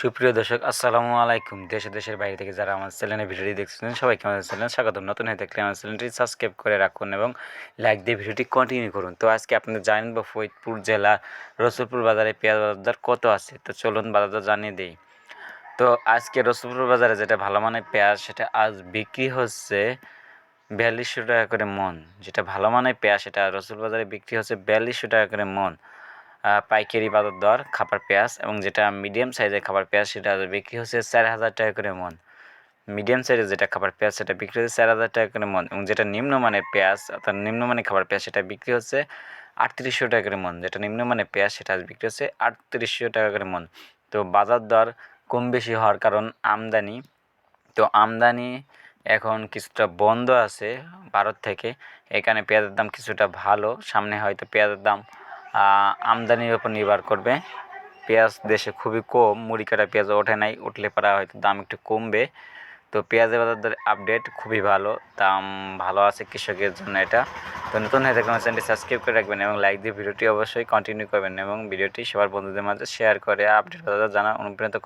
সুপ্রিয় দর্শক, আসসালামু আলাইকুম। দেশে দেশের বাইরে থেকে যারা আমার চ্যানেলে ভিডিওটি দেখছেন সবাইকে আমাদের চ্যানেল স্বাগতম। নতুন হয়ে থাকলে আমার চ্যানেলটি সাবস্ক্রাইব করে রাখুন এবং লাইক দিয়ে ভিডিওটি কন্টিনিউ করুন। তো আজকে আপনাদের জানেন বা ফরিদপুর জেলা, রসুলপুর বাজারে পেঁয়াজ বাজার দর কত আছে? তো চলুন বাজার দর জানিয়ে দিই। তো আজকে রসুলপুর বাজারে যেটা ভালো মানের পেঁয়াজ, সেটা আজ বিক্রি হচ্ছে বিয়াল্লিশশো টাকা করে মন। যেটা ভালো মানের পেঁয়াজ, সেটা রসুল বাজারে বিক্রি হচ্ছে বিয়াল্লিশশো টাকা করে মন। পাইকারি বাজার দর, খাবার পেঁয়াজ এবং যেটা মিডিয়াম সাইজের খাবার পেঁয়াজ সেটা বিক্রি হচ্ছে চার হাজার টাকা করে মন। মিডিয়াম সাইজের যেটা খাবার পেঁয়াজ সেটা বিক্রি হচ্ছে চার হাজার টাকা করে মন এবং যেটা নিম্নমানের পেঁয়াজ, অর্থাৎ নিম্নমানের খাবার পেঁয়াজ সেটা বিক্রি হচ্ছে আটত্রিশশো টাকা করে মন। যেটা নিম্নমানের পেঁয়াজ সেটা বিক্রি হচ্ছে আটত্রিশশো টাকা করে মন। তো বাজার দর কম বেশি হওয়ার কারণ আমদানি। তো আমদানি এখন কিছুটা বন্ধ আছে ভারত থেকে। এখানে পেঁয়াজের দাম কিছুটা ভালো। সামনে হয়তো পেঁয়াজের দাম আমদানির উপর নির্ভর করবে। পেঁয়াজ দেশে খুবই কম, মুড়ি কাটা পেঁয়াজ ওঠে নাই, উঠলে পারা হয়তো দাম একটু কমবে। তো পেঁয়াজের বাজার আপডেট খুবই ভালো, দাম ভালো আছে কৃষকের জন্য এটা। তো নতুন হয়ে থাকলে চ্যানেলটি সাবস্ক্রাইব করে রাখবেন এবং লাইক দিয়ে ভিডিওটি অবশ্যই কন্টিনিউ করবেন এবং ভিডিওটি সবার বন্ধুদের মাঝে শেয়ার করে আপডেট বাজার জানা অনুপ্রাণিত করবেন।